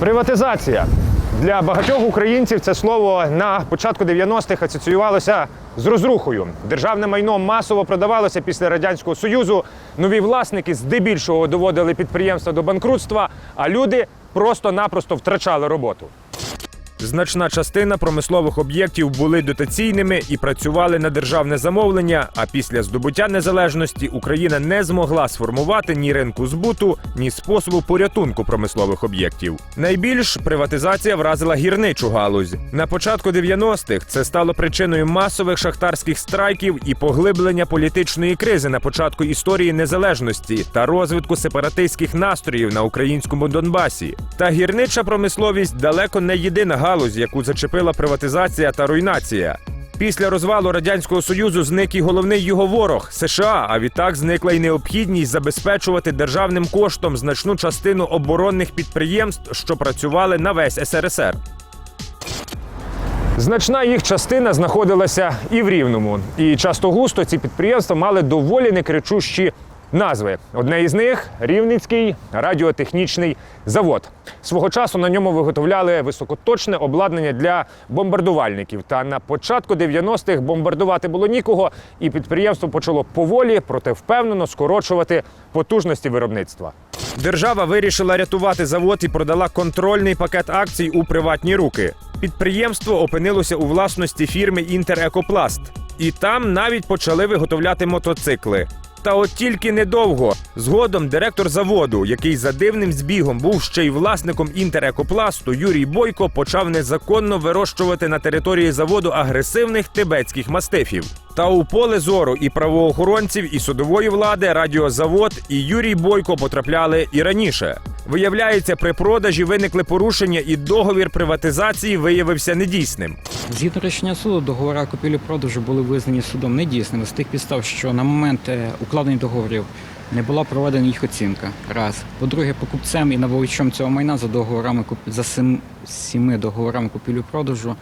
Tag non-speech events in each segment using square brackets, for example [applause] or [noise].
Приватизація. Для багатьох українців це слово на початку 90-х асоціювалося з розрухою. Державне майно масово продавалося після Радянського Союзу. Нові власники здебільшого доводили підприємства до банкрутства, а люди просто-напросто втрачали роботу. Значна частина промислових об'єктів були дотаційними і працювали на державне замовлення. А після здобуття незалежності Україна не змогла сформувати ні ринку збуту, ні способу порятунку промислових об'єктів. Найбільш приватизація вразила гірничу галузь. На початку 90-х це стало причиною масових шахтарських страйків і поглиблення політичної кризи на початку історії незалежності та розвитку сепаратистських настроїв на українському Донбасі. Та гірнича промисловість далеко не єдина галузь, яку зачепила приватизація та руйнація. Після розвалу радянського союзу зник і головний його ворог США. А відтак зникла й необхідність забезпечувати державним коштом значну частину оборонних підприємств, що працювали на весь СРСР. Значна їх частина знаходилася і в Рівному. І часто густо ці підприємства мали доволі некричущі назви. Одне із них Рівницький радіотехнічний завод. Свого часу на ньому виготовляли високоточне обладнання для бомбардувальників. Та на початку 90-х бомбардувати було нікого, і підприємство почало поволі, проте впевнено скорочувати потужності виробництва. Держава вирішила рятувати завод і продала контрольний пакет акцій у приватні руки. Підприємство опинилося у власності фірми Інтерекопласт, і там навіть почали виготовляти мотоцикли. Та от тільки недовго. Згодом директор заводу, який за дивним збігом був ще й власником інтерекопласту, Юрій Бойко почав незаконно вирощувати на території заводу агресивних тибетських мастифів. Та у поле зору і правоохоронців, і судової влади, радіозавод і Юрій Бойко потрапляли і раніше. Виявляється, при продажі виникли порушення, і договір приватизації виявився недійсним. Згідно рішення суду, договори купівлі-продажу були визнані судом недійсними з тих підстав, що на момент е, укладення договорів не була проведена їх оцінка. Раз. По-друге, покупцем і набувачем цього майна за договорами за сіми договорами купівлі-продажу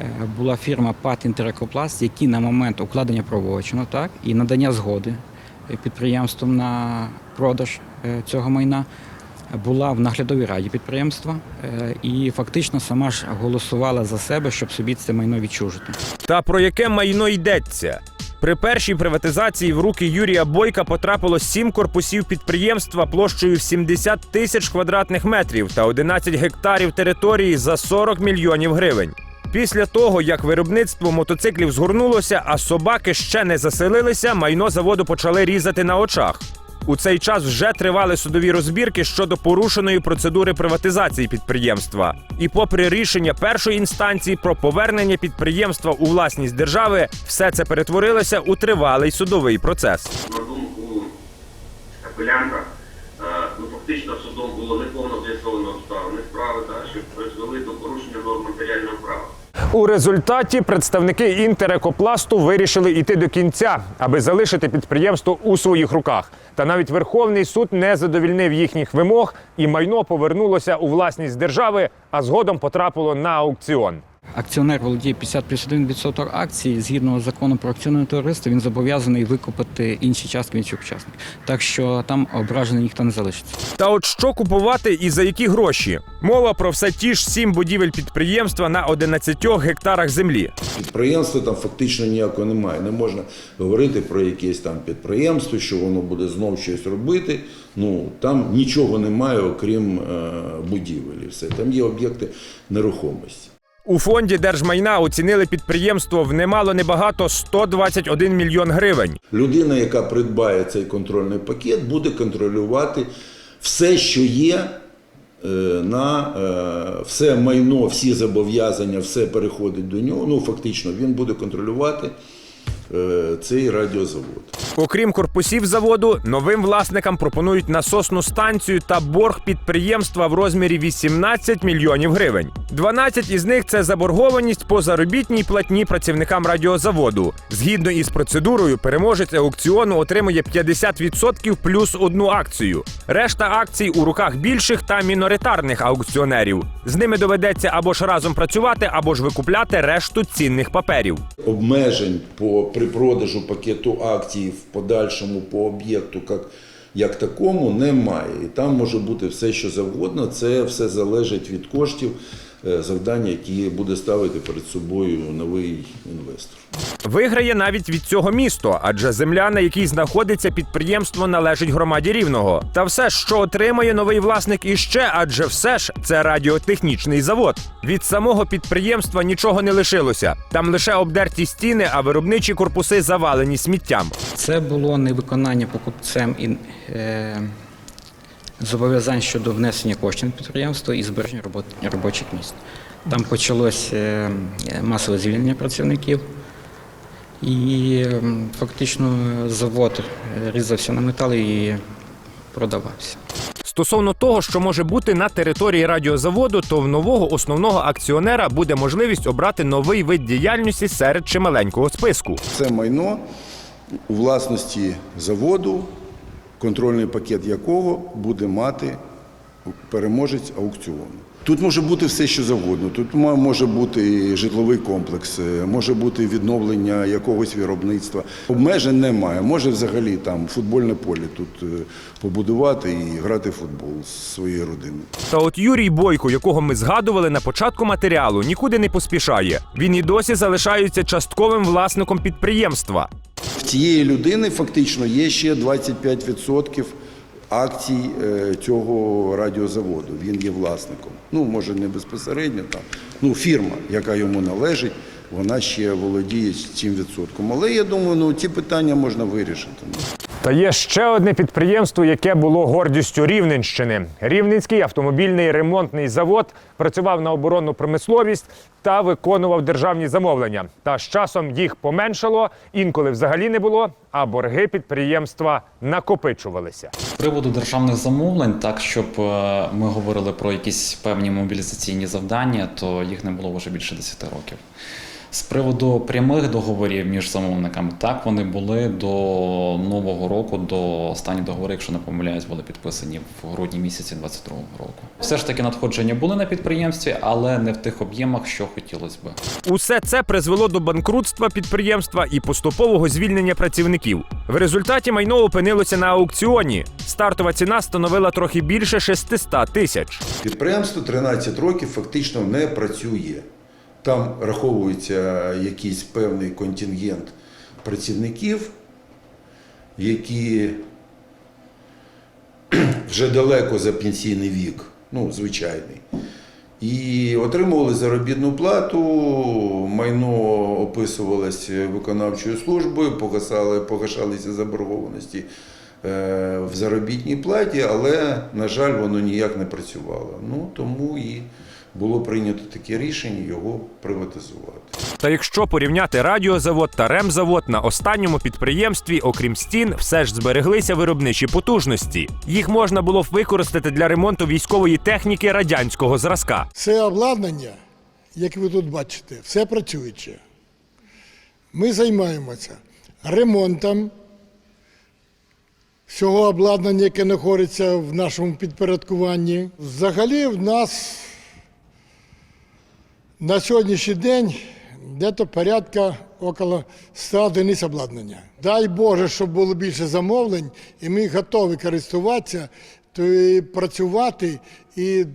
е, була фірма ПАТ «Інтерекопласт», які на момент укладення правочину так, і надання згоди е, підприємством на продаж цього майна була в наглядовій раді підприємства е, і фактично сама ж голосувала за себе, щоб собі це майно відчужити. Та про яке майно йдеться? При першій приватизації в руки Юрія Бойка потрапило сім корпусів підприємства площею в 70 тисяч квадратних метрів та 11 гектарів території за 40 мільйонів гривень. Після того, як виробництво мотоциклів згорнулося, а собаки ще не заселилися, майно заводу почали різати на очах. У цей час вже тривали судові розбірки щодо порушеної процедури приватизації підприємства. І попри рішення першої інстанції про повернення підприємства у власність держави, все це перетворилося у тривалий судовий процес. На думку апелянта, е, ну фактично судом було неповно з'ясовано обставини справи, та, що призвели до порушення норм матеріального права. У результаті представники інтерекопласту вирішили йти до кінця, аби залишити підприємство у своїх руках. Та навіть Верховний суд не задовільнив їхніх вимог, і майно повернулося у власність держави, а згодом потрапило на аукціон. Акціонер володіє 50 плюс 1 відсоток акцій. Згідно закону про акціонне товариство, він зобов'язаний викупити інші частки інших учасників. Так що там ображений ніхто не залишиться. Та от що купувати і за які гроші? Мова про все ті ж сім будівель підприємства на 11 гектарах землі. Підприємства там фактично ніякого немає. Не можна говорити про якесь там підприємство, що воно буде знов щось робити. Ну там нічого немає, окрім е, будівель. і Все там є об'єкти нерухомості. У фонді держмайна оцінили підприємство в немало небагато 121 мільйон гривень. Людина, яка придбає цей контрольний пакет, буде контролювати все, що є. е, На е, все майно, всі зобов'язання, все переходить до нього. Ну фактично, він буде контролювати е, цей радіозавод. Окрім корпусів заводу, новим власникам пропонують насосну станцію та борг підприємства в розмірі 18 мільйонів гривень. 12 із них це заборгованість по заробітній платні працівникам радіозаводу. Згідно із процедурою, переможець аукціону отримує 50% плюс одну акцію. Решта акцій у руках більших та міноритарних аукціонерів. З ними доведеться або ж разом працювати, або ж викупляти решту цінних паперів. Обмежень по при продажу пакету акцій в подальшому по об'єкту як, як такому немає. І там може бути все, що завгодно. Це все залежить від коштів завдання, які буде ставити перед собою новий інвестор. Виграє навіть від цього місто, адже земля, на якій знаходиться підприємство, належить громаді рівного. Та все, що отримає новий власник іще, адже все ж це радіотехнічний завод. Від самого підприємства нічого не лишилося. Там лише обдерті стіни, а виробничі корпуси завалені сміттям. Це було невиконання покупцем і е, зобов'язань щодо внесення коштів на підприємство і збереження робочих місць. Там почалось е, масове звільнення працівників, і фактично завод е, різався на метал і продавався. Стосовно того, що може бути на території радіозаводу, то в нового основного акціонера буде можливість обрати новий вид діяльності серед чималенького списку. Це майно у власності заводу, контрольний пакет якого буде мати переможець аукціону. Тут може бути все, що завгодно. Тут може бути житловий комплекс, е, може бути відновлення якогось виробництва. Обмежень немає. Може взагалі там футбольне поле тут е, побудувати і грати в футбол з своєю родиною. Та от Юрій Бойко, якого ми згадували на початку матеріалу, нікуди не поспішає. Він і досі залишається частковим власником підприємства. В цієї людини фактично є ще 25% акцій е, цього радіозаводу. Він є власником. Ну, може, не безпосередньо там. Ну, фірма, яка йому належить, вона ще володіє цим відсотком. Але я думаю, ну ці питання можна вирішити. Та є ще одне підприємство, яке було гордістю Рівненщини. Рівненський автомобільний ремонтний завод працював на оборонну промисловість та виконував державні замовлення. Та з часом їх поменшало, інколи взагалі не було, а борги підприємства накопичувалися. З приводу державних замовлень, так щоб е, ми говорили про якісь певні мобілізаційні завдання, то їх не було вже більше 10 років. З приводу прямих договорів між замовниками, так вони були до нового року, до останні договори, якщо не помиляюсь, були підписані в грудні місяці 22-го року. Все ж таки надходження були на підприємстві, але не в тих об'ємах, що хотілося би. Усе це призвело до банкрутства підприємства і поступового звільнення працівників. В результаті майно опинилося на аукціоні. Стартова ціна становила трохи більше 600 тисяч. Підприємство 13 років фактично не працює. Там раховується якийсь певний контингент працівників, які [clears throat] вже далеко за пенсійний вік, ну, звичайний. І отримували заробітну плату, майно описувалось виконавчою службою, погасали, погашалися заборгованості е, в заробітній платі, але, на жаль, воно ніяк не працювало. Ну, тому і було прийнято таке рішення його приватизувати. Та якщо порівняти радіозавод та ремзавод на останньому підприємстві, окрім стін, все ж збереглися виробничі потужності. Їх можна було б використати для ремонту військової техніки радянського зразка. Це обладнання, як ви тут бачите, все працююче. Ми займаємося ремонтом всього обладнання, яке знаходиться в нашому підпорядкуванні. Взагалі в нас на сьогоднішній день десь порядка около 100 одиниць обладнання. Дай Боже, щоб було більше замовлень, і ми готові користуватися, то і працювати і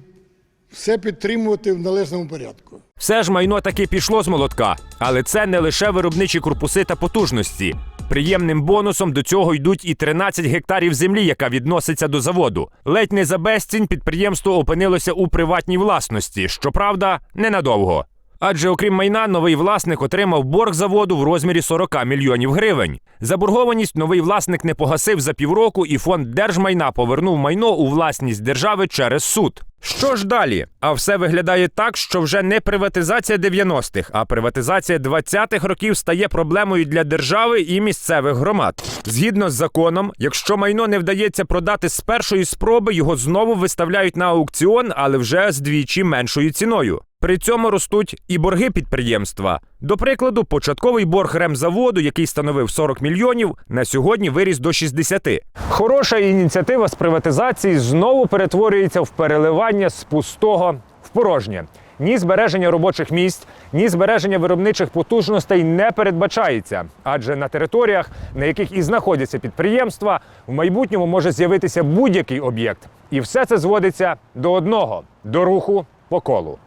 все підтримувати в належному порядку. Все ж майно таки пішло з молотка, але це не лише виробничі корпуси та потужності. Приємним бонусом до цього йдуть і 13 гектарів землі, яка відноситься до заводу. Ледь не за безцінь підприємство опинилося у приватній власності. Щоправда, ненадовго. Адже окрім майна, новий власник отримав борг заводу в розмірі 40 мільйонів гривень. Заборгованість новий власник не погасив за півроку, і фонд держмайна повернув майно у власність держави через суд. Що ж далі? А все виглядає так, що вже не приватизація 90-х, а приватизація 20-х років стає проблемою для держави і місцевих громад. Згідно з законом, якщо майно не вдається продати з першої спроби, його знову виставляють на аукціон, але вже з двічі меншою ціною. При цьому ростуть і борги підприємства. До прикладу, початковий борг ремзаводу, який становив 40 мільйонів, на сьогодні виріс до 60. Хороша ініціатива з приватизації знову перетворюється в переливання з пустого в порожнє. Ні збереження робочих місць, ні збереження виробничих потужностей не передбачається, адже на територіях, на яких і знаходяться підприємства, в майбутньому може з'явитися будь-який об'єкт. І все це зводиться до одного до руху по колу.